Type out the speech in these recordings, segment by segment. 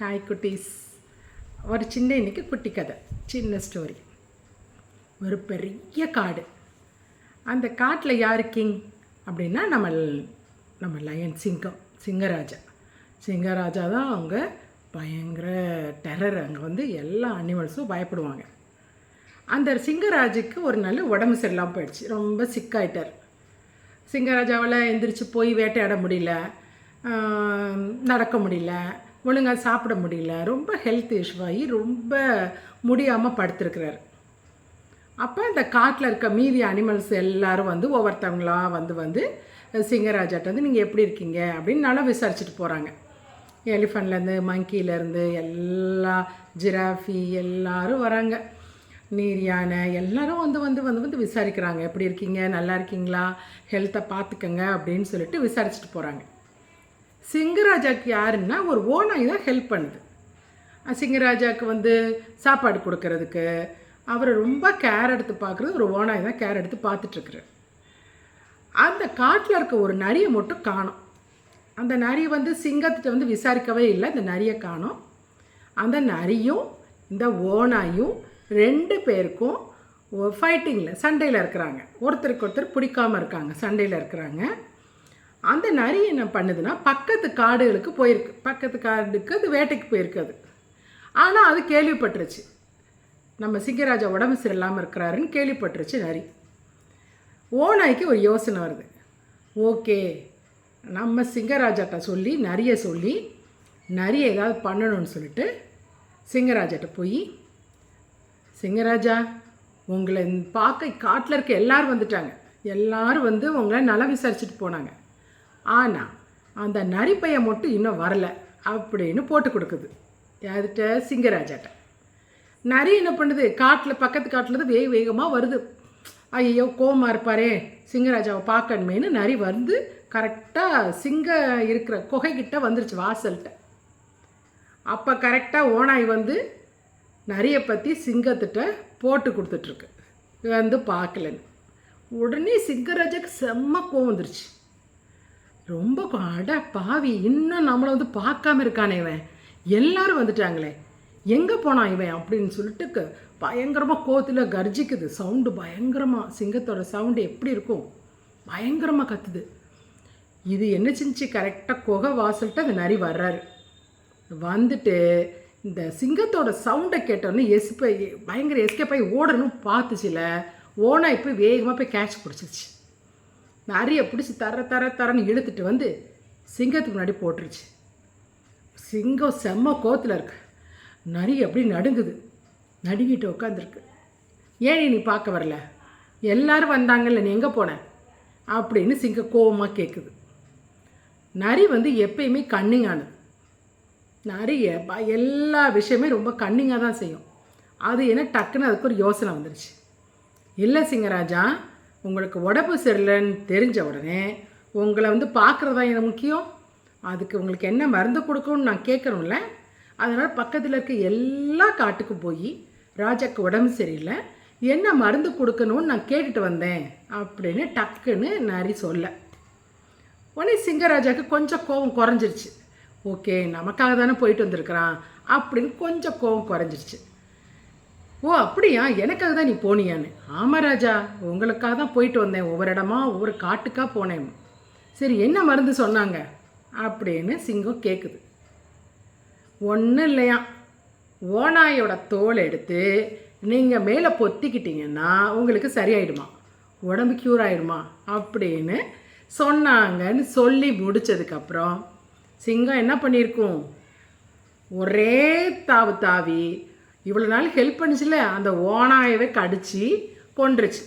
Hi குட்டீஸ். ஒரு சின்ன இன்னைக்கு குட்டி கதை. சின்ன ஸ்டோரி ஒரு பெரிய காடு. அந்த காட்டில் யார் கிங் அப்படின்னா நம்ம நம்ம லயன் சிங்கம் சிங்கராஜா. சிங்கராஜா தான் அவங்க பயங்கர டெரர் அங்கே வந்து எல்லா அனிமல்ஸும் பயப்படுவாங்க. அந்த சிங்கராஜுக்கு ஒரு நல்ல உடம்பு சரியில்லாமல் போயிடுச்சு. ரொம்ப சிக்காயிட்டார் சிங்கராஜாவால் எந்திரிச்சு போய் வேட்டையாட முடியல. நடக்க முடியல. ஒழுங்காக சாப்பிட முடியல. ரொம்ப ஹெல்த் இஷ்யூ ஆகி ரொம்ப முடியாமல் படுத்திருக்கிறாரு. அப்போ இந்த காட்டில் இருக்க மீதி அனிமல்ஸ் எல்லாரும் வந்து ஒவ்வொருத்தவங்களாம் வந்து வந்து சிங்கராஜாட்ட வந்து நீங்கள் எப்படி இருக்கீங்க? அப்படின்னு நல்லா விசாரிச்சுட்டு போகிறாங்க எலிஃபண்ட்லேருந்து மங்கிலேருந்து எல்லா ஜிராஃபி எல்லோரும் வராங்க. நீர் யானை எல்லாரும் வந்து வந்து வந்து வந்து விசாரிக்கிறாங்க. எப்படி இருக்கீங்க? நல்லா இருக்கீங்களா? ஹெல்த்தை பார்த்துக்கங்க. அப்படின்னு சொல்லிட்டு விசாரிச்சுட்டு போகிறாங்க சிங்கராஜாக்கு யாருன்னா ஒரு ஓனாய் தான் ஹெல்ப் பண்ணுது. சிங்கராஜாவுக்கு வந்து சாப்பாடு கொடுக்கறதுக்கு அவரை ரொம்ப கேர் எடுத்து பார்க்குறது ஒரு ஓனாய் தான் கேர் எடுத்து பார்த்துட்ருக்குறாரு. அந்த காட்டில் இருக்க ஒரு நரியை மட்டும் காணோம். அந்த நரி வந்து சிங்கத்திட்ட வந்து விசாரிக்கவே இல்லை அந்த நரியை காணோம். அந்த நரியும் இந்த ஓனாயும் ரெண்டு பேருக்கும் ஃபைட்டிங்கில் சண்டையில் இருக்கிறாங்க. ஒருத்தருக்கு ஒருத்தர் பிடிக்காமல் இருக்காங்க சண்டையில் இருக்கிறாங்க. அந்த நரி என்ன பண்ணுதுன்னா பக்கத்து காடுகளுக்கு போயிருக்கு. பக்கத்து காடுக்கு அது வேட்டைக்கு போயிருக்கு அது. ஆனால் அது கேள்விப்பட்டுருச்சு. நம்ம சிங்கராஜா உடம்பு சரியில்லாமல் இருக்கிறாருன்னு கேள்விப்பட்டுருச்சு நரி. ஓநாய்க்கு ஒரு யோசனை வருது. ஓகே நம்ம சிங்கராஜாட்ட சொல்லி நிறைய சொல்லி நிறைய ஏதாவது பண்ணணும்னு சொல்லிட்டு சிங்கராஜாட்ட போய் சிங்கராஜா உங்களை பார்க்க காட்டில் இருக்க எல்லோரும் வந்துட்டாங்க. எல்லோரும் வந்து உங்களை நல்லா விசாரிச்சுட்டு போனாங்க. ஆனால் அந்த நரிப்பையை மட்டும் இன்னும் வரலை அப்படின்னு போட்டு கொடுக்குது. யார்கிட்ட? சிங்கராஜாட்ட. நரி என்ன பண்ணுது? காட்டில் பக்கத்து காட்டில் வேக வேகமாக வருது. ஐயோ கோமா இருப்பாரே சிங்கராஜாவை பார்க்கணுமேனு நரி வந்து கரெக்டாக சிங்க இருக்கிற குகைக்கிட்ட வந்துருச்சு வாசல்கிட்ட. அப்போ கரெக்டாக ஓனாய் வந்து நரியை பற்றி சிங்கத்திட்ட போட்டு கொடுத்துட்ருக்கு வந்து பார்க்கலன்னு. உடனே சிங்கராஜாக்கு செம்ம கோவம் வந்துருச்சு. ரொம்ப அட பாவி இன்னும் நம்மளை வந்து பார்க்காம இருக்கானே இவன். எல்லாரும் வந்துட்டாங்களே. எங்கே போனான் இவன் அப்படின்னு சொல்லிட்டு பயங்கரமாக கோத்தில் கர்ஜிக்குது. சவுண்டு பயங்கரமாக சிங்கத்தோட சவுண்டு எப்படி இருக்கும்? பயங்கரமாக கத்துது. இது என்ன செஞ்சு கரெக்டாக குகை வாசல்கிட்ட அந்த நரி வர்றாரு. வந்துட்டு இந்த சிங்கத்தோட சவுண்டை கேட்டோன்னே எஸ்பை பயங்கர எஸ்கேப் ஆகி ஓடணும் பார்த்துச்சுல. ஓனாக இப்போ வேகமாக போய் கேட்ச் பிடிச்சிருச்சு நரியை பிடிச்சி தர தர தரன்னு இழுத்துட்டு வந்து சிங்கத்துக்கு முன்னாடி போட்டுருச்சு. சிங்கம் செம்ம கோத்தில் இருக்கு. நரி அப்படி நடுங்குது. நடுங்கிட்டு உட்காந்துருக்கு ஏன் நீ பார்க்க வரல? எல்லாரும் வந்தாங்கல்ல நீ எங்கே போன? அப்படின்னு சிங்க கோவமாக கேட்குது நரி வந்து எப்பயுமே கண்ணிங்கானது. நிறைய எல்லா விஷயமே ரொம்ப கன்னிங்காக தான் செய்யும். அது என்ன டக்குன்னு அதுக்கு ஒரு யோசனை வந்துருச்சு. இல்லை சிங்கராஜா உங்களுக்கு உடம்பு சரியில்லைன்னு தெரிஞ்ச உடனே உங்களை வந்து பார்க்குறதா எனக்கு முக்கியம்? அதுக்கு உங்களுக்கு என்ன மருந்து கொடுக்கணும்னு நான் கேட்கணும்ல? அதனால் பக்கத்தில் இருக்க எல்லா காட்டுக்கும் போய் ராஜாக்கு உடம்பு சரியில்லை என்ன மருந்து கொடுக்கணும்னு நான் கேட்டுட்டு வந்தேன் அப்படின்னு டக்குன்னு நரி சொல்ல. உடனே சிங்கராஜாக்கு கொஞ்சம் கோபம் குறைஞ்சிருச்சு. ஓகே நமக்காக தானே போயிட்டு வந்திருக்கிறான் அப்படின்னு கொஞ்சம் கோபம் குறைஞ்சிருச்சு. ஓ அப்படியா? எனக்காக தான் நீ போனியான்னு. ஆமாம் ராஜா உங்களுக்காக தான் போயிட்டு வந்தேன். ஒவ்வொரு இடமா ஒவ்வொரு காட்டுக்காக போனேன். சரி என்ன மருந்து சொன்னாங்க? அப்படின்னு சிங்கம் கேட்குது ஒன்றும் இல்லையா? ஓனாயோட தோல் எடுத்து நீங்கள் மேலே பொத்திக்கிட்டிங்கன்னா உங்களுக்கு சரியாயிடுமா? உடம்பு க்யூர் ஆயிடுமா? அப்படின்னு சொன்னாங்கன்னு சொல்லி முடித்ததுக்கப்புறம் சிங்கம் என்ன பண்ணியிருக்கும்? ஒரே தாவு தாவி இவ்வளோ நாள் ஹெல்ப் பண்ணிச்சுல அந்த ஓனாயவே கடிச்சு கொன்றுச்சு.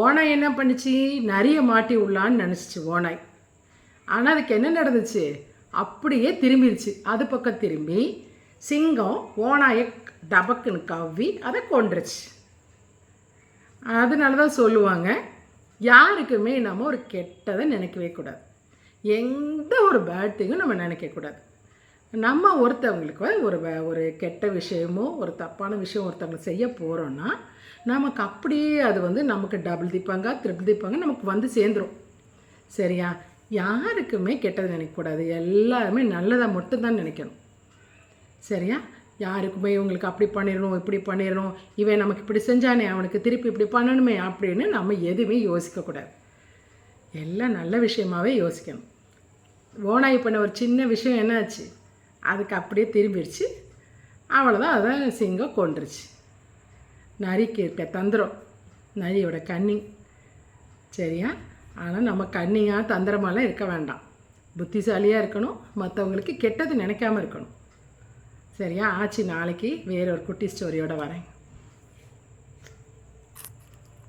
ஓனாய் என்ன பண்ணுச்சு? நிறைய மாட்டி உள்ளான்னு நினச்சிச்சு ஓனாய் ஆனால் அதுக்கு என்ன நடந்துச்சு? அப்படியே திரும்பிடுச்சு அது பக்கம் திரும்பி சிங்கம் ஓனாயை டபக்குன்னு கவ்வி அதை கொன்றுச்சு. அதனால தான் சொல்லுவாங்க யாருக்குமே நம்ம ஒரு கெட்டதை நினைக்கவே கூடாது. எந்த ஒரு பேட் திங்கும் நம்ம நினைக்கக்கூடாது நம்ம ஒருத்தவங்களுக்கு ஒரு ஒரு கெட்ட விஷயமோ ஒரு தப்பான விஷயம் ஒருத்தவங்க செய்ய போகிறோன்னா நமக்கு அப்படியே அது வந்து நமக்கு டபுள் திப்பாங்க த்ரிபிள் திப்பாங்க நமக்கு வந்து சேர்ந்துடும் சரியா? யாருக்குமே கெட்டது நினைக்கக்கூடாது. எல்லாருமே நல்லதாக மட்டும்தான் நினைக்கணும். சரியா? யாருக்குமே இவங்களுக்கு அப்படி பண்ணிடணும் இப்படி பண்ணிடணும் இவன் நமக்கு இப்படி செஞ்சானே அவனுக்கு திருப்பி இப்படி பண்ணணுமே அப்படின்னு நம்ம எதுவுமே யோசிக்கக்கூடாது. எல்லாம் நல்ல விஷயமாவே யோசிக்கணும். ஓனாய் பண்ண ஒரு சின்ன விஷயம் என்னாச்சு? அதுக்கு அப்படியே திரும்பிடுச்சு. அவ்வளோதான் அதான் சிங்கம் கொண்டுருச்சு நரிக்கு இருக்க தந்திரம் நரியோட கன்னிங் சரியா? ஆனால் நம்ம கன்னிங்காக தந்திரமாலாம் இருக்க வேண்டாம். புத்திசாலியாக இருக்கணும் மற்றவங்களுக்கு கெட்டது நினைக்காம இருக்கணும். சரியா? ஆச்சு நாளைக்கு வேற ஒரு குட்டி ஸ்டோரியோட வரேன்.